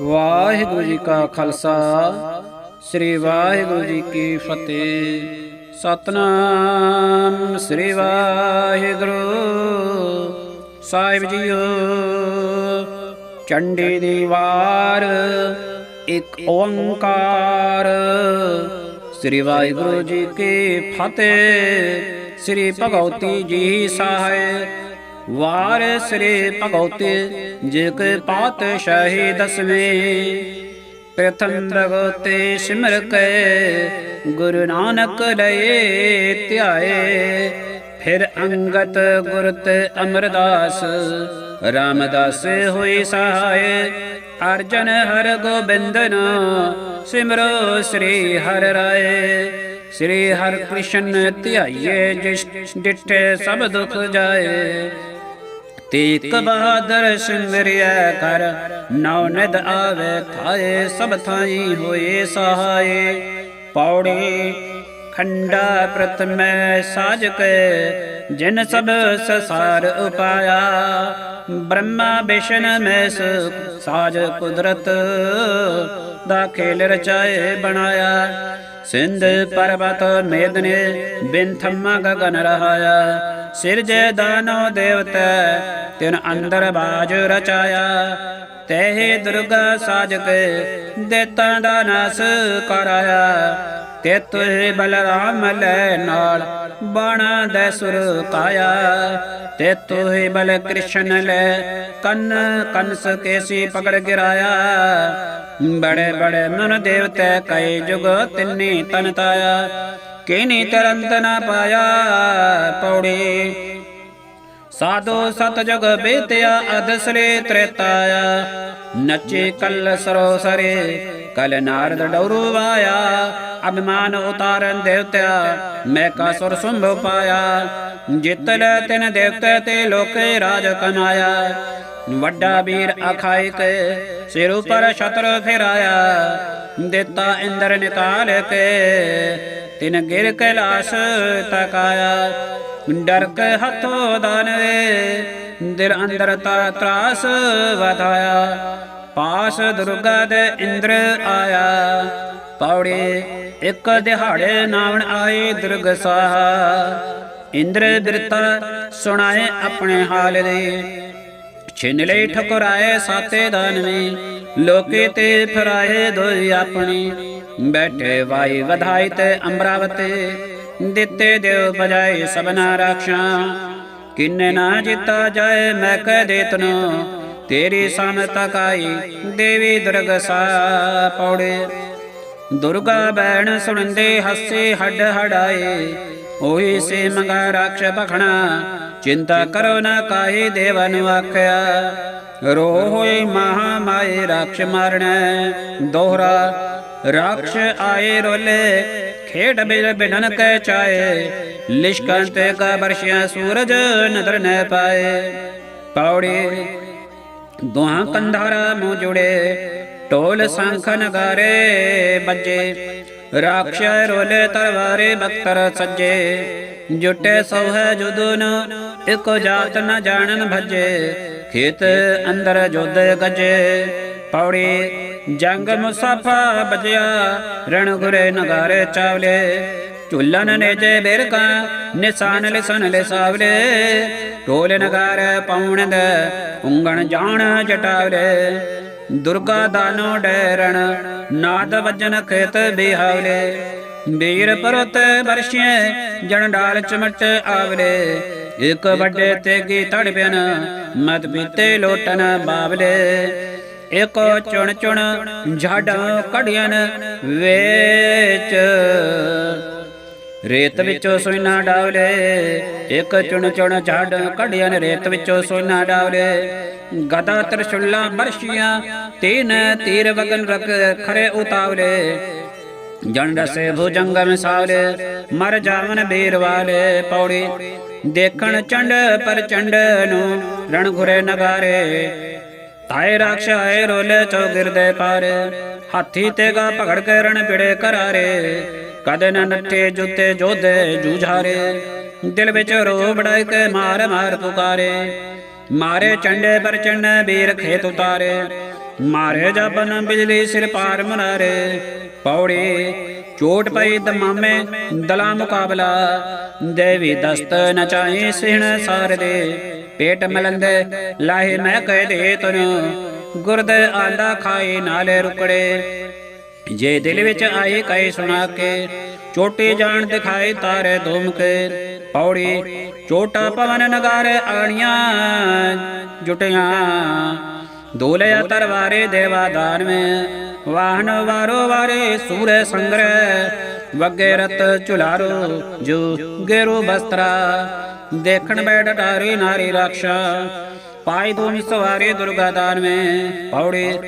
ਵਾਹਿਗੁਰੂ ਜੀ ਕਾ ਖਾਲਸਾ, ਸ੍ਰੀ ਵਾਹਿਗੁਰੂ ਜੀ ਕੀ ਫਤਿਹ। ਸਤਨਾਮ, ਸ੍ਰੀ ਵਾਹਿਗੁਰੂ। ਸਾਹਿਬ ਜੀਓ, ਚੰਡੀ ਦੀ ਵਾਰ, ਇੱਕ ਓੰਕਾਰ। ਸ੍ਰੀ ਵਾਹਿਗੁਰੂ ਜੀ ਕੀ ਫਤਿਹ, ਸ੍ਰੀ ਭਗਵਤੀ ਜੀ ਸਾਹਿਬ। ਵਾਰ ਸ੍ਰੀ ਭਗਵਤੀ ਜੀ ਕੇ ਪਾਤਸ਼ਾਹੀ ਦਸਵੇਂ। ਪ੍ਰਥਮ ਭਗਵਤੇ ਸਿਮਰ ਕੇ, ਗੁਰੂ ਨਾਨਕ ਲਏ ਧਿਆਏ। ਫਿਰ ਅੰਗਤ ਗੁਰ ਤੇ ਅਮਰਦਾਸ, ਰਾਮਦਾਸ ਹੋਈ ਸਹਾਏ। ਅਰਜਨ ਹਰ ਗੋਬਿੰਦਨ, ਸਿਮਰੋ ਸ੍ਰੀ ਹਰਿ ਰਾਏ। ਸ੍ਰੀ ਹਰਿ ਕ੍ਰਿਸ਼ਨ ਧਿਆਈਏ, ਜਿਸ ਡਿਠੇ ਸਭ ਦੁਖ ਜਾਏ। ਤੇਕ ਬਹਾਦਰ ਸਿੰਗਰਿਆ ਕਰ। ਨੌ ਨਿਦ ਆਵੇ ਥਾਏ ਸਭ ਥਾਈ ਹੋਏ ਸਹਾਏ। ਪੌੜੀ ਖੰਡਾ ਪ੍ਰਥਮੈ ਸਾਜ ਕੇ, ਜਿਨ ਸਭ ਸਸਾਰ ਉਪਾਇਆ। ਬ੍ਰਹਮਾ ਵਿਸ਼ਨ ਮੈਸ ਸਾਜ ਕੁਦਰਤ ਦਾ ਖੇਲ ਰਚਾਏ ਬਣਾਇਆ। ਸਿੰਧ ਪਰਬਤ ਮੇਦਨੇ ਬਿਨ ਗਗਨ ਰਹਾਇਆ। ਸਿਰਜੇ ਦਾਨੋ ਦੇਵਤੈ, ਤਿਨ ਅੰਦਰ ਬਾਜ ਰਚਾਇਆ। ਤਹਿ ਦੁਰਗਾ ਸਾਜਕ ਕੇ ਦਾ ਨਾਸ ਕਰਾਇਆ। ਤੇ ਤੁਹ ਬਲਰਾਮ ਲੈ ਨਾਲ ਬਾਣਾ ਦੇ ਸੁਰ ਕਾਇਆ। ਤੇ ਬਲ ਕ੍ਰਿਸ਼ਨ ਲੈ ਕੰਨ ਕੰਸ ਕੇਸੀ ਪਕੜ ਗਿਰਾਇਆ। ਬੜੇ ਬੜੇ ਮਨ ਦੇਵਤੇ ਕਈ ਜੁਗ ਤਿੰਨੀ ਤਨ ਤਾਇਆ। ਕਿਨੀ ਤਰੰਤ ਨਾ ਪਾਇਆ ਪੌੜੀ। ਸਾਧੋ ਸਤ ਜਗ ਬੇਤਿਆ ਅਦਸਰੇ ਤ੍ਰੇਤਾਇਆ। ਨਚੇ ਕਲ ਸਰੋ ਸਰੇ ਕਲ ਨਾਰਦ ਡੌਰੂ ਵਾਇਆ ਅਭਿਮਾਨ ਉਤਾਰਨ ਦੇਵਤਿਆ ਮੈਂ ਕਾ ਸੁਰ ਪਾਇਆ। ਜਿਤ ਤਿਨ ਦੇਵਤੇ ਤੇ ਲੋਕੇ ਰਾਜ ਕਮਾਇਆ। ਵੱਡਾ ਵੀਰ ਅਖਾਈ ਸਿਰ ਉਪਰ ਛਤਰ ਫਿਰਾਇਆ। ਦਿੱਤਾ ਇੰਦਰ ਨਿਕਾਲ ਕੇ, ਤਿਨ ਗਿਰ ਕੈਲਾਸ਼ ਤਕਾਇਆ। ਡਰ ਕੇ ਹੱਥੋਂ ਦਾਨਵੇ, ਦਿਲ ਅੰਦਰ ਤਾ ਤਰਾਸ ਵਧਾਇਆ। ਪਾਸ ਦੁਰਗਾ ਦੇ ਇੰਦਰ ਆਇਆ। ਪੌੜੀ ਇੱਕ ਦਿਹਾੜੇ ਨਾਵਣ ਆਏ ਦੁਰਗ ਸਾਹਾ। ਇੰਦਰ ਬਿਰਤਾ ਸੁਣਾਏ ਆਪਣੇ ਹਾਲ ਦੇ ਛਿਨ ਲਈ ਠਕਰਾਏ ਸਾਤੇ ਦਾਨਵੇਂ ਲੋਕੇ ਤੇ ਫਰਾਏ ਦੋਈ ਆਪਣੀ। ਬੈਠੇ ਵਾਈ ਵਧਾਈ ਤੇ ਅੰਬਰਾਵਤੇ ਦਿੱਤੇ ਦਿਓ ਬਜਾਏ ਸਬਨਾ ਰਾਖਾਂ ਕਿੰਨੇ ਨਾ ਜਿੱਤਾ ਜਾਏ ਮੈਂ ਕਹਿ ਦੇਤਨੋ ਤੇਰੀ ਸਮਤਾ ਕਾਈ ਦੇਵੀ ਦੁਰਗ ਸਾ ਪੌੜੇ ਦੁਰਗਾ ਬੈਣ ਸੁਣਦੇ ਹੱਸੇ ਹੱਡ ਹੜਾਏ ਉਹੀ ਸੇ ਮੰਗਾ ਰਾਖਸ਼ ਭਖਣਾ ਚਿੰਤਾ ਕਰੋ ਨਾ ਕਾਹੇ ਦੇਵਨ ਆਖਿਆ ਰੋ ਹੋਏ ਮਹਾ ਮਾਏ ਰਾਖਸ਼ ਮਾਰਣਾ ਦੋਹਰਾ ਰਾਖਸ਼ ਆਏ ਰੋਲੇ ਖੇਡ ਬਿਲ ਬਿਨਨ ਕੈ ਚਾਏ ਲਿਸ਼ਕਾਂ ਤੇ ਕਾ ਬਰਸ਼ਿਆ ਸੂਰਜ ਨਦਰ ਨ ਪਾਏ ਪੌੜੀ ਦੋਹਾਂ ਕੰਧਾਰਾ ਮੂੰ ਜੁੜੇ, ਢੋਲ ਸੰਖ ਨਗਾਰੇ ਬੱਜੇ ਰਾਖਸ਼ ਰੋਲੇ ਤਰਵਾਰੇ ਬਖਤਰ ਸੱਜੇ, ਜੁਟੇ ਸੋਹੈ ਜੁਦੁਨ, ਇਕੋ ਜਾਤ ਨ ਜਾਣਨ ਭਜੇ। ਖੇਤ ਅੰਦਰ ਜੋਦ ਗਜੇ, ਪੌੜੀ ਜੰਗ ਮੁਸਾਫਾ ਬਜਿਆ ਰਣ ਗੁਰੇ ਨਗਾਰੇ ਚਾਵਲੇ। ਝੁੱਲਨ ਨੇਜੇ ਬਿਰਕਾ, ਨਿਸ਼ਾਨ ਲਿਸਨ ਲੈ ਸਾਵਲੇ ਢੋਲ ਨਗਾਰ ਪੌਣ ਉਂਗਣ ਜਾਣ ਜਟਾਵਲੇ। ਦੁਰਗਾ ਦਾਨੋ ਡੈਰਣ, ਨਾਦ ਵਜਨ ਖੇਤ ਬਿਹਾਵਲੇ। ਵੀਰ ਪਰਤ ਬਰਸ਼ੇ ਜਣ ਡਾਲ ਚਮਟ ਆਵਲੇ। ਇੱਕ ਵੱਡੇ ਤੇਗੀ ਤੜਪਨ ਮਤ ਪੀਤੇ ਲੋਟਨ ਬਾਵਲੇ। ਇਕ ਚੁਣ ਚੁਣ, ਝਾੜਾਂ ਕੜੀਆਂ ਵੇਚ ਰੇਤ ਵਿੱਚੋਂ ਸੋਨਾ ਡਾਵਲੇ, ਇੱਕ ਚੁਣ ਚੁਣ ਝਾੜ ਕੜੀਆਂ ਰੇਤ ਵਿੱਚੋਂ ਸੋਨਾ ਡਾਵਲੇ। ਗਦਾ ਤਰਸ਼ੁੱਲਾ ਬਰਸ਼ੀਆਂ ਤੀਨ ਤੀਰ ਵਗਨ ਰਖ ਖਰੇ ਉਤਾਵਲੇ। ਜਨ ਰਸੇ ਭੁਜੰਗ ਮਿਸਾਵਲੇ ਮਰ ਜਾਵਨ ਬੀਰ ਵਾਲੇ ਪੌੜੀ ਦੇਖਣ ਚੰਡ ਪਰ ਚੰਡ ਨੂੰ ਰਣ ਘੁਰੇ ਨਗਾਰੇ। ਤਾਏ ਰਾਖਸ਼ ਆਏ ਰੋਲੇ ਚੋ ਗਿਰਦੇ ਪਾਰ, ਹਾਥੀ ਤੇ ਗਾ ਭਗੜ ਕੇ ਰਣ ਪਿੜੇ ਕਰਾਰੇ। ਕਦੇ ਨ ਨੱਠੇ ਜੁੱਤੇ ਜੋਧੇ ਜੂਝਾਰੇ ਦਿਲ ਵਿੱਚ ਰੋ ਕੇ ਮਾਰ ਮਾਰ ਪੁਕਾਰੇ। ਮਾਰੇ ਚੰਡੇ ਪਰ ਚੰਨ ਵੀਰ ਖੇਤ ਉਤਾਰੇ। ਮਾਰੇ ਜਬਨ ਬਿਜਲੀ ਸਿਰ ਪਾਰ ਮਨਾਰੇ। ਪੌੜੀ ਚੋਟ ਪਈ ਦਮਾਮੇ ਦਲਾ ਮੁਕਾਬਲਾ। ਦੇਵੀ ਦਸਤ ਨਚਾਈ ਸਿਹਣ ਸਾਰ ਦੇ। ਪੇਟ ਮਲੰਦੇ ਲਾਹੇ ਮੈਂ ਕਹਿ ਦੇ ਤਨ ਗੁਰਦ ਆਂਦਾ ਖਾਏ ਨਾਲੇ ਰੁਕੜੇ। ਜੇ ਦਿਲ ਵਿੱਚ ਆਏ ਕਹੇ ਸੁਣਾ ਕੇ, ਚੋਟੀ ਜਾਣ ਦਿਖਾਏ ਤਾਰੇ ਧੂਮ ਕੇ। ਪੌੜੀ, ਚੋਟਾ ਪਵਨ ਨਗਾਰੇ ਆਣੀਆਂ, ਜੁਟੀਆਂ। ਦੋਲਿਆ ਤਰਵਾਰੇ ਦੇਵਾ ਦਾਨ ਮੇ ਵਾਹਨ ਵਾਰੋ ਵਾਰੇ ਸੂਰੇ ਸੰਗਰੇ। ਵਗੇ ਰਤ ਚੁਲਾਰੋ ਜੋ ਗੇਰੂ ਬਸਤਰਾ। ਦੇਖਣ ਬੈਠ ਟਾਰੀ ਨਾਰੀ ਰਕਸ਼ਾ ਪਾਈ ਧੂਮ ਸਵਾਰੇ ਦੁਰਗਾ ਦਾਨ ਮੇ ਪੌੜੀ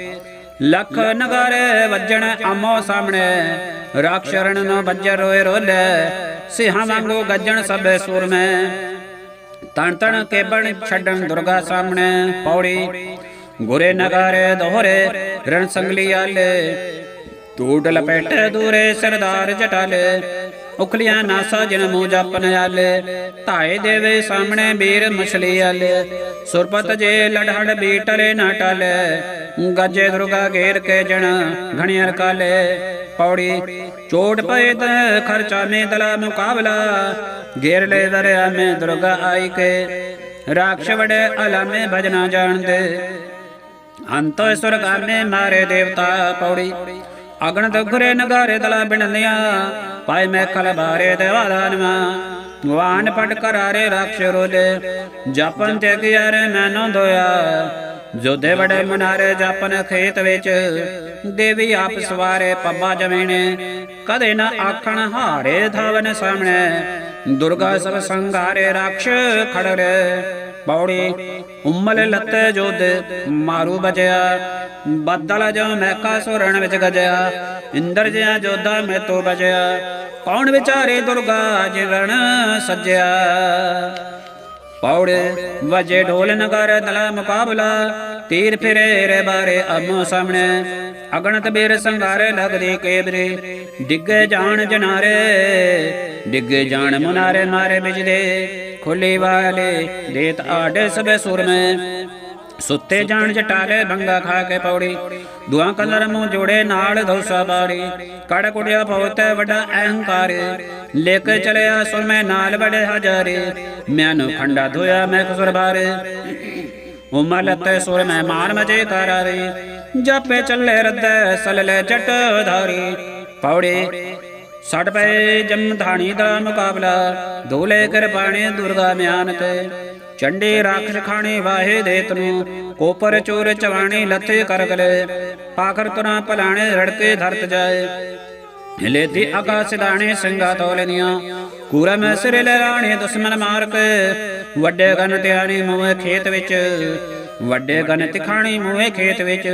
ਲੱਖ ਨਗਰ ਵੱਜਣ ਆਮੋ ਸਾਹਮਣੇ। ਰਾਖਸ਼ਰਨ ਨੂੰ ਵੱਜਰ ਰੋਏ ਰੋਲੇ। ਸਿਹਾਂ ਵਾਂਗੂ ਗੱਜਣ ਸਭੇ ਸੁਰ ਮੈਂ ਤਣ ਤਣ ਕੇ ਬਣ ਛੱਡਣ ਦੁਰਗਾ ਸਾਹਮਣੇ। ਪੌੜੀ, ਗੁਰੇ ਨਗਾਰੇ ਦੋਹਰੇ, ਰਣ ਸੰਗਲੀ ਆਲੇ। ਟੂਟ ਲਪੇਟੇ ਦੂਰੇ ਸਰਦਾਰ ਜਟਾਲੇ। ਉਖਲੀਆਂ ਨਾਸਾ ਜਿਨ ਮੂੰਹ ਜਪਨ ਆਲੇ। ਧਾਏ ਦੇਵੇ ਸਾਹਮਣੇ ਵੀਰ ਮਛਲੀ ਆਲੇ। ਸੁਰਪਤ ਜੇ ਲੜਹੜ ਬੀਟਲੇ ਨਾ ਟਾਲੇ। ਗੱਜੇ ਦੁਰਗਾ ਘੇਰ ਕੇ ਜਣ, ਘਣੀਆਂ ਕਾਲੇ ਪੌੜੀ ਚੋਟ ਪਏ ਤ ਖਰਚਾ ਮੇ ਦਲਾ ਮੁਕਾਬਲਾ। ਘੇਰ ਲੈ ਦਰਿਆ ਮੇ ਦੁਰਗਾ ਆਈ ਕੇ। ਰਾਖਸ਼ ਵੜੇ ਅਲਾਮੇ ਭਜਨਾ ਜਾਣਦੇ। ਅੰਤ ਸੁਰਗਾ ਮੇ ਮਾਰੇ ਦੇਵਤਾ ਪੌੜੀ। ਅਗਣ ਦੁਖਰੇ ਨਗਾਰੇ ਦਲਾ ਬਿਣਦਿਆਂ ਪਾਏ ਮੈਂ ਖਲ ਬਾਰੇ ਦੇਵਾਦਾਨਵਾ ਵਾਨ ਪਟ ਕਰਾਰੇ ਰਾਖਸ਼ ਰੋਲੇ। ਜਪਨ ਤੇ ਗਿਆਰੇ ਮੈਨੋਂ ਦੋਇਆ ਜੋਦੇ ਬੜੇ ਮਨਾਰੇ ਜਪਨ ਖੇਤ ਵਿੱਚ, ਦੇਵੀ ਆਪ ਸਵਾਰੇ ਪੱਬਾ ਜਮੀਣੇ ਕਦੇ ਨਾ ਆਖਣ ਹਾਰੇ ਧਾਵਨ ਸਾਹਮਣੇ, ਦੁਰਗਾ ਸਭ ਸੰਘਾਰੇ ਰਾਖਸ਼ ਖੜਰੇ ਪੌੜੀ ਉਮਲ ਲੱਤੇ ਜੋਦ ਮਾਰੂ ਬਜਿਆ ਬੱਦਲ ਜੋ ਮਹਿਕਾ ਸੁਰਣ ਵਿੱਚ ਗਜਿਆ। ਇੰਦਰ ਜਿਆ ਜੋਧਾ ਮੈਂ ਤੋ ਬਜਿਆ ਕੌਣ ਵਿਚਾਰੇ ਦੁਰਗਾ ਜਿਵਣ ਸੱਜਿਆ। ਪੌੜੇ, ਵਜੇ ਢੋਲ ਨਗਰ ਦਲਾ ਮੁਕਾਬਲਾ, ਤੀਰ ਫਿਰੇ ਰੇ ਬਾਰੇ ਅਮੋ ਸਾਹਮਣੇ। ਅਗਣਤ ਬੀਰ ਸੰਗਾਰੇ ਲਗਦੇ ਕੇਬਰੇ ਡਿੱਗੇ ਜਾਣ ਜਨਾਰੇ, ਡਿੱਗੇ ਜਾਣ ਮੁਨਾਰੇ ਮਾਰੇ ਬਿਜਦੇ। ਖੁੱਲੀ ਵਾਲੇ ਦੇਤ ਆਡੇ ਸਭੇ ਸੁਰ ਮੈਂ ਸੁੱਤੇ ਜਾਣ ਜਟਾਲੇ ਬੰਗਾ ਖਾ ਕੇ ਪੌੜੀ। ਦੁਆ ਕਲਰ ਮੂੰਹ ਜੋੜੇ ਨਾਲ ਧੌਸਾ ਬਾੜੀ। ਕੜ ਕੁੜਿਆ ਬਹੁਤ ਵੱਡਾ ਅਹੰਕਾਰ। ਲੈ ਕੇ ਚਲਿਆ ਸੁਰ ਮੈਂ ਨਾਲ ਬੜੇ ਹਜ਼ਾਰੇ। ਮੈਨੂ ਖੰਡਾ ਧੋਇਆ ਮੈਂ ਕਸੁਰ ਬਾਰੇ। ਉਮਲ ਤੇ ਸੁਰ ਮੈਂ ਮਾਰ ਮਜੇ ਕਰਾਰੇ। ਜਪੇ ਚੱਲੇ ਰੱਦੇ ਸਲਲੇ ਜਟ ਧਾਰੀ। ਪੌੜੀ ਸੜ ਪਏ ਜਮ ਧਾਣੀ ਦਾ ਮੁਕਾਬਲਾ। ਦੋਲੇ ਕਿਰਪਾਣੇ ਦੁਰਗਾ ਮਿਆਨ ਤੇ। ਚੰਡੇ ਰਾਖਸ਼ ਖਾਣੇ ਵਾਹੇ ਦੇਤ ਨੂੰ ਕੋਪਰ ਚੋਰ ਚਵਾਣੇ ਲੱਥੇ ਕਰਗਲੇ ਪਾਖਰ ਤੁਰਾਂ ਭਲਾਣੇ ਰੜਕੇ ਧਰਤ ਜਾਏ। ਹਿਲੇ ਆਕਾਸ਼ ਦਾਣੇ ਸਿੰਘਾ ਤੋਲਨੀਆਂ ਕੂਰਾ ਮੈਂ ਸਿਰ ਲੈ ਦੁਸ਼ਮਨ ਮਾਰ ਕੇ ਵੱਡੇ ਗਨ ਤਿਆਣੀ ਮੂਹੇ ਖੇਤ ਵਿੱਚ, ਵੱਡੇ ਗਨ ਤਿਖਾਣੀ ਮੂਹੇ ਖੇਤ ਵਿੱਚ।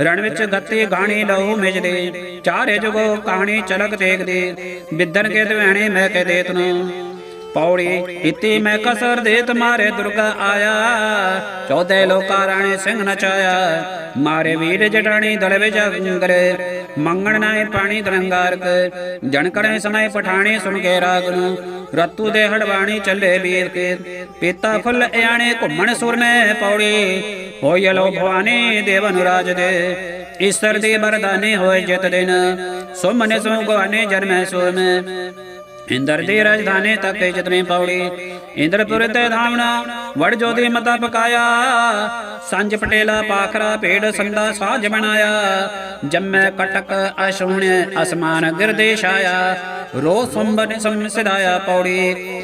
ਰਣ ਵਿੱਚ ਗੱਤੀ ਗਾਣੀ ਲਹੂ ਮਿਜਦੇ, ਚਾਰੇ ਜੁਗੋ ਕਹਾਣੀ ਚਲਕ ਦੇਖਦੇ। ਬਿੱਦਨ ਕੇ ਦਵੈਣੇ ਮੈਂ ਕੇ ਦੇਤ ਨੂੰ ਪੌੜੀ ਇਤੀ ਮੈਂ ਕਸਰ ਦੇ ਤੁਮਾਰੇ ਦੁਰਗਾ ਆਇਆ। ਚੌਦੇ ਲੋਕਾ ਰਾਣੇ ਸਿੰਘ ਨਚਾਇਆ। ਮਾਰੇ ਵੀਰ ਜਟਾਣੀ ਦਲ ਵਿੱਚ ਅੰਗਰੇ। ਮੰਗਣ ਨਾਏ ਪਾਣੀ ਦਰੰਗਾਰ ਕੇ ਜਣਕੜੇ ਸਮੈ ਪਠਾਣੀ ਸੁਣ ਕੇ ਰਾਗ ਨੂੰ। ਰਤੂ ਦੇ ਹੜਵਾਣੀ ਚੱਲੇ ਵੀਰ ਕੇ। ਪੀਤਾ ਫੁੱਲ ਆਣੇ ਘੁੰਮਣ ਸੁਰ ਨੇ ਪੌੜੀ। ਹੋਇ ਲੋ ਭਵਾਨੀ ਦੇਵਨ ਰਾਜ ਦੇ। ਈਸ਼ਰ ਦੀ ਬਰਦਾਨੀ ਹੋਏ ਜਿਤ ਦਿਨ। ਸੁਮਨ ਸੋ ਗਵਾਨੇ ਜਨਮੈ ਸੋ ਮੈਂ ਇੰਦਰ ਦੀ ਰਾਜਧਾਨੀ ਤੱਕ ਜਿਤਨੇ ਪੌੜੀ, ਇੰਦਰਪੁਰ ਤੇ ਧਾਵਣਾ, ਵੜ ਜੋਦੀ ਮਤਾ ਪਕਾਇਆ। ਸੰਜ ਪਟੇਲਾ, ਪਾਖਰਾ ਭੇੜ ਸੰਦਾ ਸਾਜ ਬਣਾਇਆ। ਜੰਮੈ ਕਟਕ ਅਸ਼ੂਣ ਅਸਮਾਨ ਗਿਰਦੇਸ਼ ਆਇਆ। ਰੋ ਸੰਬਨ ਸਮ ਸਿਦਾਇਆ ਪੌੜੀ।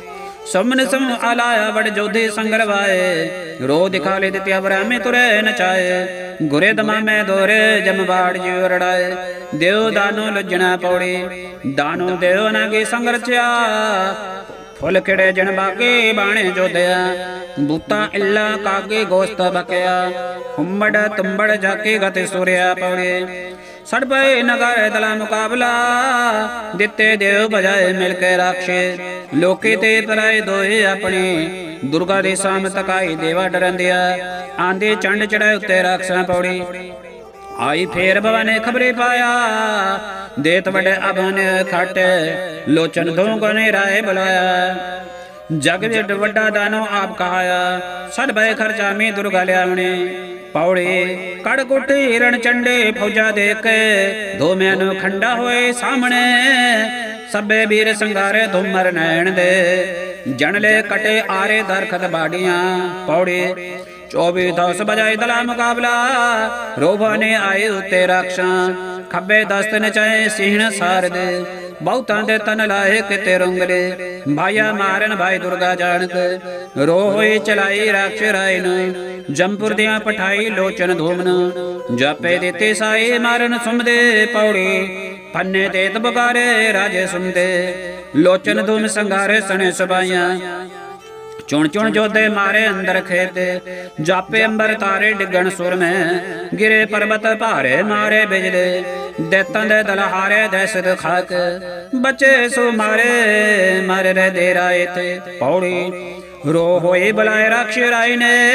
ਸਮਨ ਸਮ ਆਲਾਇਆ, ਵੜ ਜੋਧੇ ਸੰਗਰਵਾਏ। ਰੋ ਦਿਖਾ ਲੈ ਦਿੱਤਿਆ ਬਰਾਮੇ ਤੁਰੇ ਨਚਾਏ। ਗੁਰੇ ਦਮਾ ਮੈਂ ਦੋਰੇ ਜਮਵਾੜ ਜਿਉ ਰੜਾਏ। ਦੇਉ ਦਾਨੋ ਲੁਜਣਾ ਪੌੜੀ, ਦਾਨੋ ਦੇਉ ਨਾਗੇ ਸੰਗਰਚਿਆ। ਫੁੱਲ ਖਿੜੇ ਜਣ ਬਾਗੇ ਬਾਣੇ ਜੋਧਿਆ। ਬੂਤਾ ਇੱਲਾ ਕਾਗੇ ਗੋਸਤ ਬਕਿਆ। ਹੁੰਮੜ ਤੁੰਬੜ ਜਾਕੇ ਗਤੇ ਸੁਰਿਆ ਪੌੜੇ। ਸੜ ਪਏ ਨਗਰ ਦਲਾ ਮੁਕਾਬਲਾ। ਦਿੱਤੇ ਦੇਵ ਬਜਾਏ ਮਿਲ ਕੇ ਰਾਖਸ਼ੇ। ਲੋਕੇ ਤੇ ਪਰਾਏ ਦੋਏ ਆਪਣੇ। ਦੁਰਗਾ ਦੇ ਸਾਮ ਤਕਾਈ ਦੇਵਾ ਡਰੰਦਿਆ ਆਂਦੇ ਚੰਡ ਚੜਾਏ ਉੱਤੇ ਰਾਖਸਾਂ ਪੌੜੀ। ਆਈ ਫੇਰ ਭਵਨੇ ਖਬਰੇ ਪਾਇਆ। ਦੇਤ ਵਡੇ ਅਭਨ ਖਟ। ਲੋਚਨ ਦੋਗਨੇ ਰਾਏ ਬੁਲਾਇਆ। ਜਗ ਵਿੱਚ ਵੱਡਾ ਦਾਨੋ ਆਪ ਕਹਾਇਆ, ਸਦ ਭਏ ਖਰਚਾ ਮੇ ਦੁਰਗਾ ਲਿਆਵਣੇ। ਪੌੜੀ ਕੜਕੁੱਟ ਹਿਰਣ ਚੰਡੇ, ਫੌਜਾ ਦੇ ਕੇ ਦੋਮਿਆਂ ਨੂੰ ਖੰਡਾ ਹੋਏ ਸਾਹਮਣੇ। ਸਭੇ ਵੀਰ ਸੰਗਾਰੇ ਧੁਮਰ ਨੈਣ ਦੇ। ਜਣਲੇ ਕਟੇ ਆਰੇ ਦਰਖਤ ਬਾੜੀਆਂ। ਪੌੜੀ 24 ਦਸ ਬਜਾਏ ਦਲਾ ਮੁਕਾਬਲਾ। ਰੋਭਾ ਨੇ ਆਏ ਉਤੇ ਰਕਸ਼ਾਂ ਖੱਬੇ ਦਸਤ ਨਚਾਏ ਸਿਹਣ ਸਾਰ ਦੇ ਬਹੁਤਾਂ ਤਨ ਲਾਏ ਕਿਤੇ ਰੰਗਲੇ ਭਾਇਆ ਮਾਰਨ ਭਾਈ ਦੁਰਗਾ ਜਾਣਕ। ਰੋ ਚਲਾਈ ਰਾਖਸ਼ ਰਾਇ ਜੰਪੁਰ ਦਿਆਂ ਪਠਾਈ ਲੋਚਨ ਧੂਮਨ। ਜਾਪੇ ਦਿੱਤੇ ਸਾਏ ਮਾਰਨ ਸੁਮਦੇ ਪੌੜੀ, ਪੰਨੇ ਤੇ ਤਬਕਾਰੇ ਰਾਜੇ ਸੁਮਦੇ। ਲੋਚਨ ਧੂਮ ਸੰਗਾਰੇ ਸਣੇ ਸਬਾਈਆਂ ਚੁਣ ਚੁਣ ਜੋਦੇ ਮਾਰੇ ਅੰਦਰ ਖੇਤੇ। ਜਾਪੇ ਅੰਬਰ ਤਾਰੇ ਡਿੱਗਣ ਸੁਰ ਮੈਂ। ਗਿਰੇ ਪਰਬਤ ਭਾਰੇ ਮਾਰੇ ਬਿਜਲੇ। ਦੇਤਾਂ ਦੇ ਦਲ ਦਹਿਸ਼ਤ ਖਾਕ। ਬੱਚੇ ਸੋ ਮਾਰੇ, ਮਰ ਰਹਿ ਦੇ ਰਾਏ ਤੇ। ਪੌੜੀ, ਰੋ ਹੋਏ ਬਲਾਏ ਰਾਖਸ਼ ਰਾਈ ਨੇ।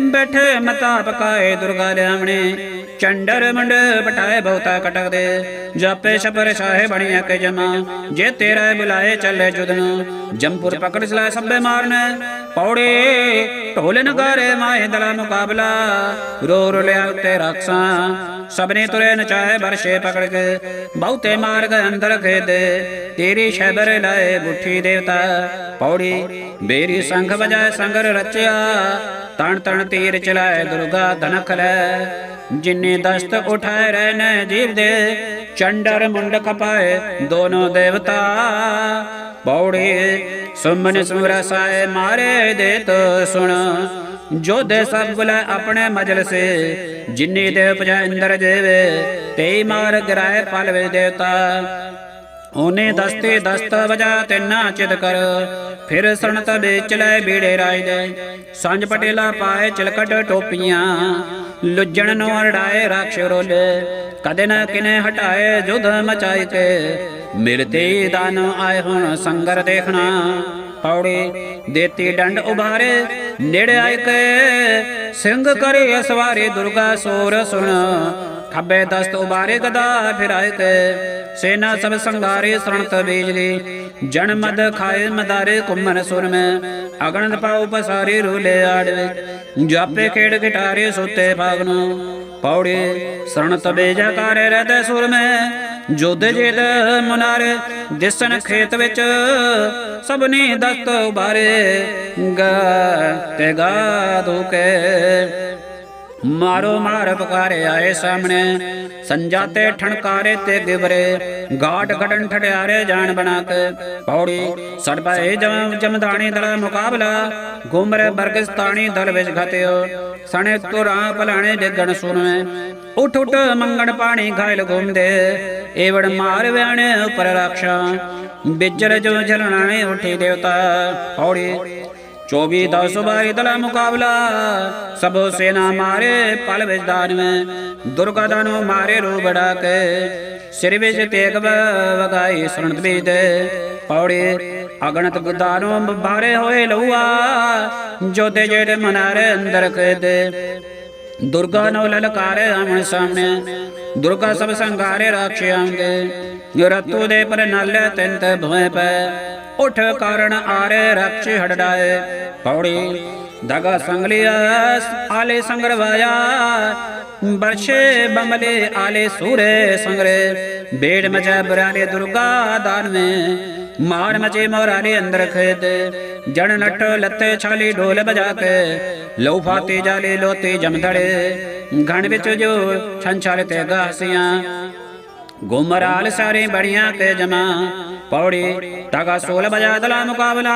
ਬੈਠੇ ਮਤਾ ਪਕਾਏ ਦੁਰਗਾ ਲਿਆਵਣੇ। ਚੰਡਰ ਮੰਡ ਬਟਾਏ ਬਹੁਤਾ ਕਟਕ ਦੇ। ਜਾਪੇ ਸ਼ਬਰ ਸ਼ਾਹੇ ਬਣਿਆ ਕੇ ਜਮਾ। ਜੇ ਤੇਰਾ ਬੁਲਾਏ ਚੱਲੇ ਜੁਦਨ। ਜੰਪੁਰ ਪਕੜ ਸਲਾ ਸੱਬੇ ਮਾਰਨ। ਪੌੜੇ ਢੋਲ ਨਗਾਰੇ ਮਾਏ ਦਲਾ ਮੁਕਾਬਲਾ। ਰੋ ਰੋ ਲਿਆ ਉਤੇ ਰਕਸਾਂ ਸਭਨੇ ਤੁਰੇ ਨਚਾਏ ਬਰਸ਼ੇ ਪਕੜ ਕੇ। ਬਹੁਤੇ ਮਾਰਗ ਅੰਦਰ ਖੇਦੇ। ਤੇਰੀ ਸ਼ਬਰ ਲਾਏ ਮੁੱਠੀ ਦੇਵਤਾ। ਪੌੜੀ, ਬੇਰੀ ਸੰਖ ਵਜਾਏ ਸੰਗਰ ਰਚਿਆ। ਤਣ ਤਣ ਤੀਰ ਚਲਾਏ ਦੁਰਗਾ ਧਨਖ ਲੈ। ਜਿਨੇ ਦਸਤ ਉਠਾਏ ਰਹਿਨੇ ਜੀਵ ਦੇ, ਚੰਡਰ ਮੁੰਡ ਕਪਾਏ ਦੋਨੋਂ ਦੇਵਤਾ। ਪੌੜੀ ਸੁਮਨ ਸੁਰਸਾਏ ਮਾਰੇ ਦੇ ਤੋ ਸੁਣ। ਜੋਧੇ ਸਭ ਬੁਲਾ ਆਪਣੇ ਮਜਲ ਸੇ ਜਿਨੇ ਦੇਵ ਪਜਾ ਇੰਦਰ ਦੇਵੇ ਤੇ ਮਾਰ ਗਰਾਏ ਪਲਵੇ ਦੇਵਤਾ। ਉਹਨੇ ਦਸਤੇ ਦਸਤ ਵਜਾ ਤੈਨਾ ਚਿਤ ਕਰ। ਫਿਰ ਸਣਤ ਵੇਚ ਲੈ ਬੀੜੇ ਰਾਜ ਦੇ। ਸੰਜ ਪਟੇਲਾ ਪਾਏ ਚਲਕਟ ਟੋਪੀਆਂ। ਲੁੱਜਣ ਨੂੰ ਅੜਾਏ ਰਾਖਸ਼ ਰੋਲੇ। ਕਦੇ ਨਾ ਕਿਨੇ ਹਟਾਏ ਜੁਧ ਮਚਾਈ ਕੇ ਮਿਲਤੇ ਦਾਨ ਆਏ ਹੁਣ ਸੰਗਰ ਦੇਖਣਾ। ਪੌੜੀ ਦੇਤੀ ਡੰਡ ਉਭਾਰੇ। ਨੇੜੇ ਆਇ ਕੇ ਸਿੰਘ ਕਰੇ ਅਸਵਾਰੇ ਦੁਰਗਾ ਸੋਰ ਸੁਣ। ਖੱਬੇ ਦਸਤ ਉਬਾਰੇ ਗਦਾ ਫਿਰਾਇ ਕੇ। ਸੇਨਾ ਸਭ ਸੰਘਾਰੇ ਸਰਣਤ ਬੀਜਲੀ। ਜਨ ਖਾਏ ਮਦਾਰੇ ਕੁੰਮਨ ਸੁਰ ਮੈਂ ਅਗਣਤ ਪਾਉ ਪਸਾਰੇ ਰੂਲੇ ਆੜਵੇ ਜਾਪੇ ਖੇੜ ਗਿਟਾਰੇ ਸੁੱਤੇ ਭਾਗਨੋ। ਪੌੜੇ ਸਰਣਤ ਬੇਜਾ ਕਾਰੇ ਰਹਤੇ ਸੁਰ ਮੈਂ ਜੋਧ ਜੇਦ ਮੁਨਾਰੇ, ਦਿਸਨ ਖੇਤ ਵਿੱਚ ਸਭਨੀ ਦਸਤ ਉਬਾਰੇ ਗਾ ਤੇ ਗਾ ਦੁਕੇ ਮਾਰੋ ਮਾਰ ਪੁਕਾਰੇ ਆਏ ਸਾਹਮਣੇ। ਸੰਜਾਤੇ ਠਣਕਾਰੇ ਤੇ ਗਿਵਰੇ। ਗਾਟ ਘਟਣ ਠੜਿਆਰੇ ਜਾਣ ਬਣਾ ਕੇ ਪੌੜੀ ਸੜਪਏ ਜਮ ਜਮਦਾਣੀ ਦਲ ਮੁਕਾਬਲਾ। ਗੁਮਰੇ ਬਰਗਸਤਾਣੀ ਦਲ ਵਿੱਚ ਘਤਿਓ। ਸਣੇ ਤੁਰਾਂ ਭਲਾਣੇ ਡਿੱਗਣ ਸੁਣਵੇਂ। ਉਠ ਉਠ ਮੰਗਣ ਪਾਣੀ ਘਾਇਲ ਘੁੰਮਦੇ। ਏਵੜ ਮਾਰ ਵਿਆਣੇ ਉਪਰ ਰਖਸ਼ਾ। ਬਿਜਰ ਜੋ ਝਲਣਾਣੇ ਉਠੀ ਦੇਵਤਾ। ਪੌੜੀ 24 ਦਸ ਬਾਈ ਦਲਾ ਮੁਕਾਬਲਾ। ਸਭ ਸੇਨਾ ਮਾਰੇ ਪਲ ਵਿੱਚ ਦਾਨਵੇਂ। ਦੁਰਗਾ ਦਾਨੋ ਮਾਰੇ ਰੂ ਬੜਾ ਕੇ। ਸਿਰ ਵਿੱਚ ਤੇਗ ਵਗਾਈ ਸੁਣਤ ਵੀ ਦੇ ਪੌੜੇ ਅਗਣਤ ਗੁਦਾਨੋ ਬਾਰੇ ਹੋਏ ਲਊਆ। ਜੋਦੇ ਜਿਹੜੇ ਮਨਾਰੇ ਅੰਦਰ ਕਦੇ ਦੁਰਗਾ ਨੋ ਲਲਕਾਰੇ ਆਮਣ ਸਾਹਮਣੇ। ਦੁਰਗਾ ਸਭ ਸੰਗਾਰੇ ਰਾਖਿਆਂ ਦੇ ਰਤੂ ਦੇ ਪਰ ਨਲ ਤਿੰਤ ਭੋਏ ਪੈ। ਉਠ ਕਾਰਣ ਆਰੇ ਰਕਸ਼ ਹੜਾਏ ਪੌੜੀ ਦਗਾ ਸੰਗਲਿਆ, ਆਲੇ ਸੰਗਰਵਾਇਆ। ਬਰਸ਼ੇ ਬਮਲੇ ਆਲੇ ਸੂਰੇ ਸੰਗਰੇ। ਬੇੜ ਮਚੈ ਬਰਾਲੇ ਦੁਰਗਾ ਦਾਨਵੇਂ। ਮਾਰ ਮਚੇ ਮੋਰਾਲੇ ਅੰਦਰ ਖੇਤ। ਜਣ ਨਟ ਲੱਤੇ ਛਾਲੀ ਢੋਲ ਬਜਾ ਕੇ ਲਉ ਫਾਤੇ ਜਾਲੇ ਲੋਤੇ ਜਮਦੜੇ ਘਣ ਵਿੱਚ ਜੋ ਛੰਛਾਲ ਤੇ ਗਾਸੀਆਂ। ਗੁਮਰਾਲ ਸਾਰੇ ਬੜੀਆਂ ਕੇ ਜਮਾ। ਪੌੜੀ, ਤਗਾ ਸੋਲ ਬਜਾ ਦਲਾ ਮੁਕਾਬਲਾ।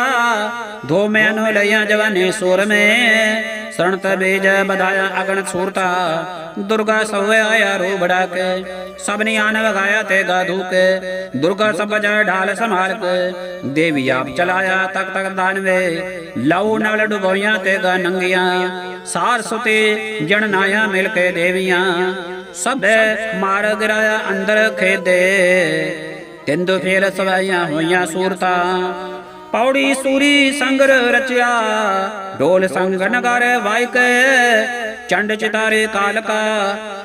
ਧੋ ਮੈਂ ਨੂੰ ਲਿਆ ਜਵਾਨੇ ਸੁਰ ਮੇ। ਸਰਣਤ ਬੀਜ ਬਧਾਇਆ ਅਗਣ ਸੂਰਤਾ। ਦੁਰਗਾ ਸੋਏ ਆਇਆ ਰੂ ਬੜਾ ਕੇ ਸਭ ਨੇ ਆਨ ਵਗਾਇਆ ਤੇ ਗਾਧੂ ਕੇ ਦੁਰਗਾ ਸਭ ਬਜਾ ਢਾਲ ਸੰਭਾਲ ਕੇ ਦੇਵੀ ਆਪ ਚਲਾਇਆ ਤਕ ਤਕ ਦਾਨਵੇ ਲਉ ਨਾਲ ਡੁਬੋਈਆਂ ਤੇ ਗਾ ਨੰਗੀਆਂ। ਸਾਰ ਸੁਤੇ ਜਣ ਨਾਇਆ ਮਿਲ ਕੇ ਦੇਵੀਆਂ। ਸਭੇ ਮਾਰ ਗਿਰਾਇਆ ਅੰਦਰ ਖੇਦੇ। ਤਿੰਦੂ ਫੇਰ ਸਵਾਈਆਂ ਹੋਈਆਂ ਸੂਰਤਾਂ। ਪੌੜੀ ਸੂਰੀ ਸੰਗਰ ਰਚਿਆ। ਢੋਲ ਸੰਗ ਨਗਰ ਵਾਇਕ। ਚੰਡ ਚਿਤਾਰੇ ਕਾਲਕਾ।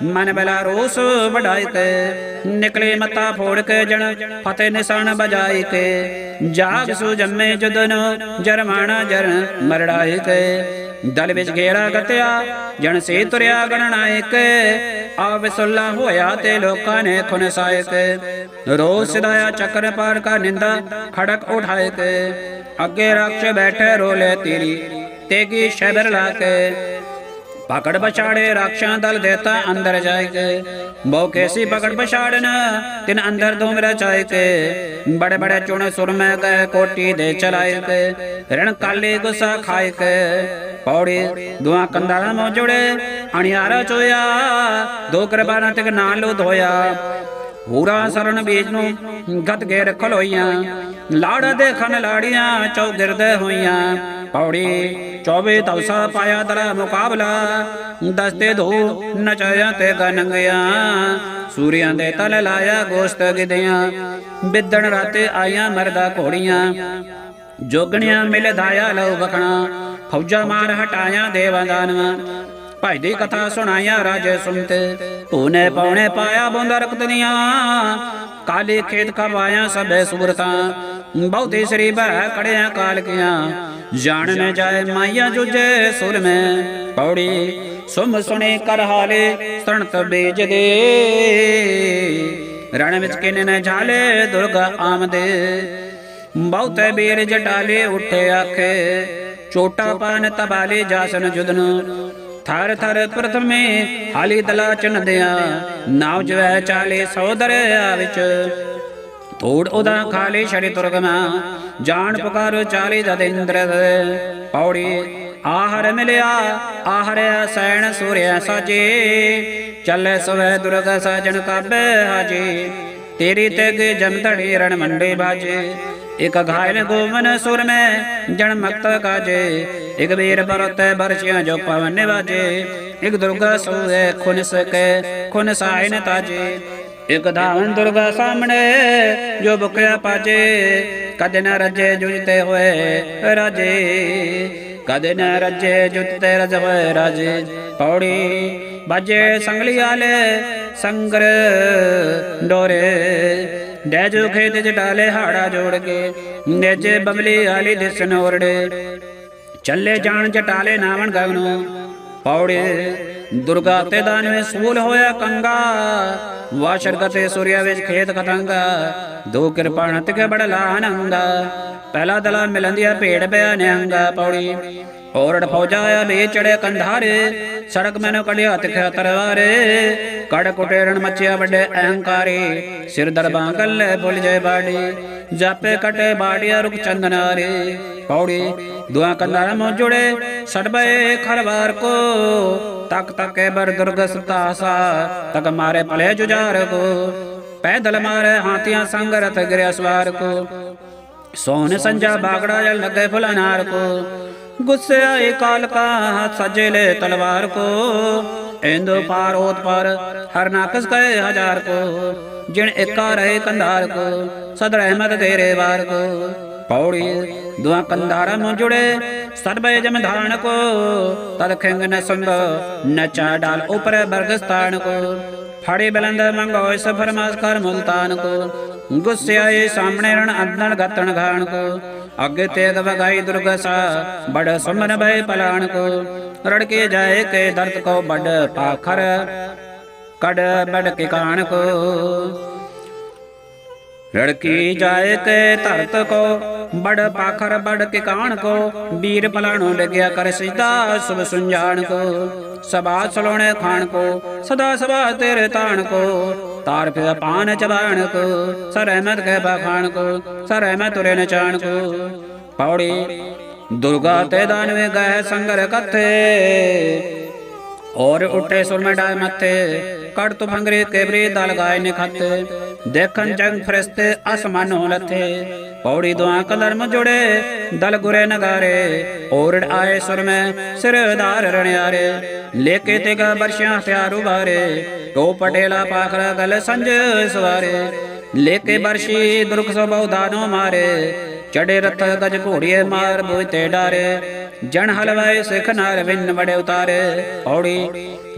ਮਨ ਬਲਾ ਰੋਸ ਵਢਾਇ ਨਿਕਲੇ ਮਤਾ ਫੋੜ ਕੇ ਜਣ ਫਤਿਹ ਨਿਸ਼ਾਨ ਬਜਾਇ ਕੇ ਜਾਗ ਸੂ ਜੰਮੇ ਜਦਨ ਜਰਮਾਣਾ ਜਰਨ ਮਰੜਾਇ ਕੇ ਦਲ ਵਿੱਚ ਘੇਰਾ ਗਤਿਆ, ਜਣ ਸੇ ਤੁਰਿਆ ਗਣਨਾਇਕ। ਆਵੇ ਸੁੱਲਾ ਹੋਇਆ ਤੇ ਲੋਕਾਂ ਨੇ ਖੁਨ ਸਾਇਕ ਰੋਸ ਸਿਦਾਇਆ ਚੱਕਰ ਪਾਰ ਕਾ ਨਿੰਦਾ ਖੜਕ ਉਠਾਏ ਕੇ ਅੱਗੇ ਰਾਖਸ਼ ਬੈਠੇ ਰੋਲੇ ਤੇਰੀ ਤੇਗੀ ਸ਼ਬਰ ਲਾ ਕੇ ਪਕੜ ਪਛਾੜੇ ਰਾਖਸ਼ਾਂ ਦਲ ਦੇਤਾ ਅੰਦਰ ਜਾਇ ਕੇ ਬਹੁ ਕੈਸੀ ਪਕੜ ਪਛਾੜਨ ਤਿਨ ਅੰਦਰ ਧੂਮ ਰਚਾਇ ਕੇ ਬੜੇ ਬੜੇ ਚੁਣ ਸੁਰ ਮੈਂ ਗਏ ਕੋਟੀ ਦੇ ਚਲਾਇ ਕੇ ਰਣ ਕਾਲੇ ਗੁੱਸਾ ਖਾਇ ਕੇ ਪੌੜੀ ਦੁਆ ਕੰਦਾਲਾ ਮੋ ਜੁੜੇ ਅਣਿਆਰਾ ਚੋਇਆ, ਦੋ ਕਿਰਬਾਨਾ ਤਿਕ ਨਾਲੋ ਧੋਇਆ। ਹੂਰਾ ਸਰਨ ਬੀਜ ਨੂੰ ਗਤ ਗੇਰ ਖਲੋਈਆਂ ਲਾੜ ਦੇਖਣ ਲਾੜੀਆਂ ਚੌਗਿਰਦੇ ਹੋਈਆਂ। ਪੌੜੀ 24 ਤਵਸਾ ਪਾਇਆ ਤਲਾ ਮੁਕਾਬਲਾ। ਦਸਤੇ ਧੂ ਨਚਾਇਆ ਤੇ ਗਨੰਗਿਆ ਸੂਰਿਆਂ ਦੇ ਤਲ ਲਾਇਆ ਗੋਸ਼ਤ ਗਿਦਿਆਂ ਬਿੱਦਣ ਰਾਤੇ ਆਈਆਂ ਮਰਦਾ ਘੋੜੀਆਂ। ਜੋਗਣੀਆਂ ਮਿਲ ਧਾਇਆ ਲਉ ਬਖਣਾ ਫੌਜਾ ਮਾਰ ਹਟਾਇਆ ਦੇਵਾਂ ਦਾਨਵਾਂ। ਭਾਈ ਦੀ ਕਥਾ ਸੁਣਾਇਆ ਰਾਜੇ ਸੁਣਤੇ ਉਹਨੇ ਪੌਣੇ ਪਾਇਆ ਬੋਂਦਾ ਰਕਤ ਦੀਆਂ। ਕਾਲੇ ਖੇਤ ਕਵਾਇਆ ਸਭੇ ਸੁਰਤਾਂ। ਬਹੁਤੇ ਸ੍ਰੀ ਬਹਿ ਕੜਿਆ ਕਾਲ ਕੀਆਂ। ਜਾਣ ਨ ਜਾਏ ਮਾਇਆ ਜੁਜੇ ਸੁਰ ਮੈਂ। ਪੌੜੀ ਸੁਮ ਸੁਣੇ ਕਰ ਹਾਲੇ ਸਣਤ ਬੀਜ ਦੇ। ਰਣ ਵਿੱਚ ਕਿਨ ਨ ਝਾਲੇ ਦੁਰਗਾ ਆਮਦੇ। ਬਹੁਤੇ ਬੀਰ ਜਟਾਲੇ ਉੱਠੇ ਆਖੇ। ਚੋਟਾ ਪਾਨ ਤਬਾਲੇ ਜਾਸਨ ਜੁਦਨ। ਥਰ ਥਰ ਪ੍ਰਥਮੇ ਹਾਲੀ ਦਲਾ ਚਨਦਿਆਂ ਨਾਵ ਜਵੈ ਚਾਲੇ ਸੋਦਰਿਆ ਵਿੱਚ। ਥੋੜ ਉਹਦਾ ਖਾਲੇ ਸ਼ਰੀ ਤੁਰਗਮਾ ਜਾਣ ਪੁਕਾਰ ਚਾਲੀ ਜਦ ਇੰਦਰ ਪੌੜੀ ਆਹਰ ਮਿਲਿਆ, ਆਹਰਿਆ ਸੈਣ ਸੂਰਿਆ ਸਾਜੇ ਚੱਲੇ ਸਵੇ ਦੁਰਗਾ ਸਾਜਣ ਕਾਬੇ ਹਾਜੇ, ਤੇਰੀ ਤੇਗ ਜਮਤੜੀ ਰਣ ਮੰਡੇ ਬਾਜੇ। ਇਕ ਘਾਇਲ ਗੋਵਨ ਸੁਰ ਮੈਂ, ਜਨ ਮਕਤ ਕਾਜੇ। ਇਕ ਵੀਰ ਪਰਤੇ ਬਰਸ਼ਿਆਂ ਜੋ ਪਵਨ ਨਿਵਾਜੇ ਇਕ ਦੁਰਗਾ ਸੂਏ ਖੁਨ ਸਕੈ, ਖੁਨ ਸਾਇਨ ਤਾਜੇ। ਇਕ ਧਾਵਨ ਦੁਰਗਾ ਸਾਹਮਣੇ ਜੋ ਬੁਕਿਆ ਪਾਜੇ। ਕਦ ਨ ਰਜੇ ਜੁਜਤੇ ਹੋਏ ਰਾਜੇ। ਕਦ ਨ ਰਜੇ ਜੁਜਤੇ ਰਜ ਹੋਏ ਰਾਜੇ। ਪੌੜੀ ਬਾਜੇ ਸੰਗਲੀ ਆਲੇ, ਸੰਗਰ ਡੋਰੇ। ਡੈਜੋ ਖੇਤ ਚ ਹਾੜਾ ਜੋੜ ਕੇ ਨੇਜੇ ਬਮਲੀ ਆਲੀ ਦਿਸਨ ਓਰੜੇ ਚੱਲੇ ਜਾਣ ਜਟਾਲੇ ਨਾਵਣ ਗਗਨੋ, ਪੌੜੇ, ਦੁਰਗਾ ਤੇ ਦਾਨਵੇ ਸੂਲ ਹੋਇਆ ਕੰਗਾ। ਵਾਸ਼ਰ ਗਤੇ ਸੂਰਿਆ ਵਿੱਚ ਖੇਤ ਖਤੰਗਾ ਦੋ ਕਿਰਪਾਣ ਤਿਕ ਬੜ ਲਾਹਨੰਗਾ ਪਹਿਲਾ ਦਲਾ ਮਿਲੰਦੀਆ ਭੇੜ ਬਿਆ ਨਿਹੰਗਾ ਪੌੜੀ, ਔਰੜ ਫੌਜਾ ਆ ਵੇ ਚੜੇ ਕੰਧਾਰੇ। ਸੜਕ ਮੈਨੂੰ ਕੜਿਆ ਤਿਖਿਆ ਤਰਵਾਰੇ ਕੜ ਕੁਟੇਰਣ ਮੱਚਿਆ ਵੱਡੇ ਅਹੰਕਾਰੀ। ਸਿਰ ਦਰਬਾਂ ਗੱਲੇ ਭੁੱਲ ਜੇ ਬਾੜੀ। ਜਾਪੇ ਕਟੇ ਬਾੜੀਆ ਰੁਕ ਚੰਦਨਾਰੇ। ਪੌੜੀ ਦੁਆ ਕੰਦਾਰ ਮੋ ਜੁੜੇ। ਸੜਬੇ ਖਰਵਾਰ ਕੋ। ਤਕ ਤਕੇ ਬਰ ਦੁਰਗ ਸਤਾਸਾ ਤਕ ਮਾਰੇ ਭਲੇ ਜੁਜਾਰ ਕੋ। ਪੈਦਲ ਮਾਰੇ ਹਾਥੀਆਂ ਸੰਗ ਰਥ ਗਿਰਿਆ ਸਵਾਰ ਕੋ। ਸੋਨ ਸੰਜਾ ਬਾਗੜਾ ਜਲ ਲਗੇ ਫੁਲਨਾਰ ਕੋ। ਗੁੱਸੇ ਆਏ ਕਾਲ ਕਾ ਸਜੇ ਲੈ ਤਲਵਾਰ ਕੋ। ਇੰਦੋ ਪਾਰ ਹੋਤ ਪਰ ਹਰ ਨਾਕਸ ਕਹੇ ਹਜ਼ਾਰ ਕੋ। ਜਿਣ ਏਕਾ ਰਹੇ ਕੰਧਾਰ ਕੋ, ਸਦ ਰਹਿਮਤ ਤੇਰੇ ਵਾਰ ਕੋ। ਪੌੜੀ ਦੁਆ ਕੰਧਾਰਾ ਮੁ ਜੁੜੇ ਸਰਬੇ ਜਮ ਧਾਰਨ ਕੋ। ਤਦ ਖਿੰਗ ਨ ਸੰਗ ਨਚਾ ਡਾਲ ਉਪਰ ਬਰਗਸਤਾਨ ਕੋ। ਫੜੇ ਬਲੰਦ ਮੰਗੋ ਸਫਰ ਮਾਸ ਕਰ ਮੁਲਤਾਨ ਕੋ। ਗੁੱਸੇ ਆਏ ਸਾਹਮਣੇ ਰਣ ਅੰਦਣ ਗਤਣ ਘਾਣ ਕੋ। ਅੱਗੇ ਤੇਗ ਵਗਾਈ ਦੁਰਗਸਾ ਬੜ ਸੁਮਨ ਭੈ ਪਲਾਣ ਕੋ, ਰੜਕੇ ਜਾਏ ਕੇ ਦਰਦ ਕੋ ਬੜ ਪਾਖਰ, ਕੜ ਬੜ ਕੇ ਕਾਣ ਕੋ। ਰੜਕੀ ਜਾਏ ਕੇ ਧਰਤ ਕੋ, ਬੜ ਪਾਖਰ ਬੜ ਕੇ ਕਾਣ ਕੋ, ਵੀਰ ਪਲਾਣੋ ਲੱਗਿਆ ਕਰ ਸਿਦਾ ਸੁਭ ਸੁੰਜਾਨ ਕੋ। ਸਬਾ ਸਲੋਣੇ ਖਾਣ ਕੋ, ਸਦਾ ਸਬਾ ਤੇਰੇ ਤਾਣ ਕੋ। ਤਾਰ ਫਿਰ ਪਾਨ ਚਬਾਣ ਕੋ ਸਰਹਿਮਤ ਕਹਿ ਬਖਾਣ ਕੋ ਸਰਹਿਮਤ ਤੁਰੇ ਨਚਾਣ ਕੋ। ਪੌੜੀ ਦੁਰਗਾ ਤੇ ਦਾਨਵੇ ਗਏ ਸੰਗਰ ਕਥੇ। ਔਰ ਉੱਠੇ ਸੁਰਮੇ ਡਾਇ ਮੱਥੇ ਕੜ ਤੁ ਭੰਗਰੇ ਕੇਬਰੇ ਦਲ ਗਾਇ ਨਿਖਤ ਦੇਖਨ ਜੰਗ ਫਰਿਸ਼ਤੇ ਅਸਮਾਨ ਹੋ ਲਥੇ। ਪੌੜੀ ਦੁਆ ਕਲਰਮ ਜੁੜੇ ਦਲ ਗੁਰੇ ਨਗਾਰੇ। ਔਰ ਆਏ ਸੁਰਮੇ, ਸਿਰਦਾਰ ਰਣਿਆਰੇ। ਲੇਕੇ ਤੇ ਗਾ ਬਰਸ਼ਾ ਪਿਆਰੂ ਬਾਰੇ ਟੋ ਪਟੇਲਾ ਪਾਖਰਾ ਗਲ ਸੰਜ ਸਵਾਰੇ। ਲੇਕੇ ਬਰਸ਼ੀ ਦੁਰਖ ਸੋ ਬਹੁਦਾਨੋ ਮਾਰੇ, ਚੜੇ ਰਥ ਗਜ ਘੋੜੀਏ ਮਾਰ ਬੋਇ ਤੇ ਡਾਰੇ। ਜਣ ਹਲਵਾਏ ਸਿਖ ਨਾਰ ਵਿੰਨ ਵੜੇ ਉਤਾਰੇ, ਔੜੀ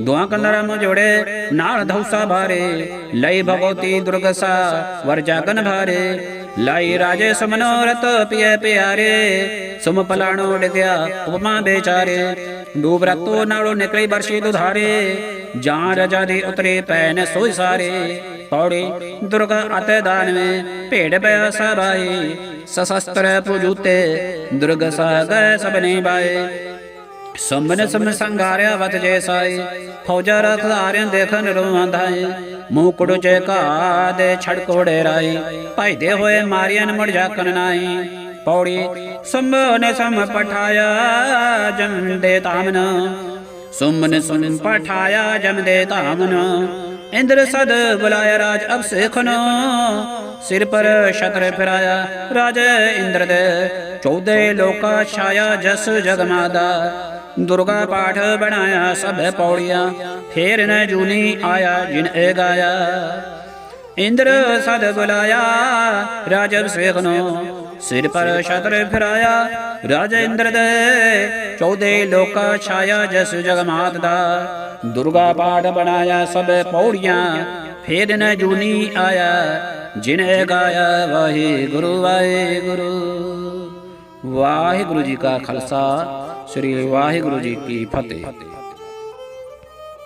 ਦੁਆ ਕੰਦਰਾ ਮੋ ਜੋੜੇ, ਨਾਲ ਧੌਸਾ ਭਾਰੇ। ਲਈ ਭਗਵਤੀ ਦੁਰਗਸਾ ਵਰ ਜਾਗਨ ਭਾਰੇ, ਲਾਈ ਰਾਜੇ ਸਮਨੋਰਤ ਪਿਏ ਪਿਆਰੇ। ਸੁਮ ਪਲਾਣੋ ਡਿਗਿਆ ਉਪਮਾ ਵਿਚਾਰੇ ਡੂਬ ਰਤੋ ਨਾਲੋਂ ਨਿਕਲੀ ਬਰਸ਼ੀ ਦੁਧਾਰੇ ਜਾਂ ਰਜਾ ਦੇ ਉਤਰੇ ਪੈ ਨ ਸੋਈ ਸਾਰੇ। ਪੌੜੀ, ਦੁਰਗਾ ਅਤਿ ਦਾਨਵੇਂ ਭੇੜ ਪਿਆ ਸਭਾਈ ਸਸ਼ਸਤਰ ਪੁਜੂਤੇ ਦੁਰਗ ਸਾਗੈ ਸਭਨੇ ਬਾਏ। ਸੰਬਨ ਸਮ ਸੰਗਾਰਿਆ ਵਤ ਜੇ ਸਾਈ ਫੌਜਾ ਰਥ ਧਾਰਿਆਂ ਦੇਖਨ ਰੋਂਦਾਏ ਮੂਕੜ ਚੇ ਘਾ ਦੇ ਛੜਕੋੜੇ ਰਾਈ ਭਜਦੇ ਹੋਏ ਮਾਰਿਆਂ ਮੁੜ ਜਾਕਨ ਨਾਈ ਪੌੜੀ ਸੰਬਨ ਸਮ ਪਠਾਇਆ ਜਮ ਦੇ ਤਾਮਨ ਸੁਮਨ ਸੁਨ ਪਠਾਇਆ ਜਮਦੇ ਤਾਮਨ ਇੰਦਰ ਸਦ ਬੁਲਾਇਆ ਰਾਜ ਅਬ ਸੇਖਨ ਸਿਰ ਪਰ ਛਤਰ ਫਿਰਾਇਆ ਰਾਜ ਇੰਦਰ ਦੇ। ਚੌਦੇ ਲੋਕਾ ਛਾਇਆ ਜਸ ਜਗਮਾਦਾ। ਦੁਰਗਾ ਪਾਠ ਬਣਾਇਆ ਸਭ ਪੌੜੀਆਂ। ਫੇਰ ਨ ਜੂਨੀ ਆਇਆ ਜਿਨ ਏ ਗਾਇਆ। ਇੰਦਰ ਸਦ ਬੁਲਾਇਆ ਰਾਜਬ ਸੇਖਨੋ ਸਿਰ ਪਰ ਛਤਰ ਫਿਰਾਇਆ, ਰਾਜ ਇੰਦਰ ਦੇ ਚੌਦੇ ਲੋਕਾ ਛਾਇਆ, ਜਸ ਜਗਮਾਤ ਦਾ ਦੁਰਗਾ ਪਾਠ ਬਣਾਇਆ, ਸਭ ਪੌੜੀਆਂ ਫੇਰ ਨ ਜੂਨੀ ਆਇਆ, ਜਿਨੇ ਗਾਇਆ ਵਾਹਿਗੁਰੂ ਵਾਹਿਗੁਰੂ। ਵਾਹਿਗੁਰੂ ਜੀ ਕਾ ਖਾਲਸਾ, ਸ੍ਰੀ ਵਾਹਿਗੁਰੂ ਜੀ ਕੀ ਫਤਿਹ।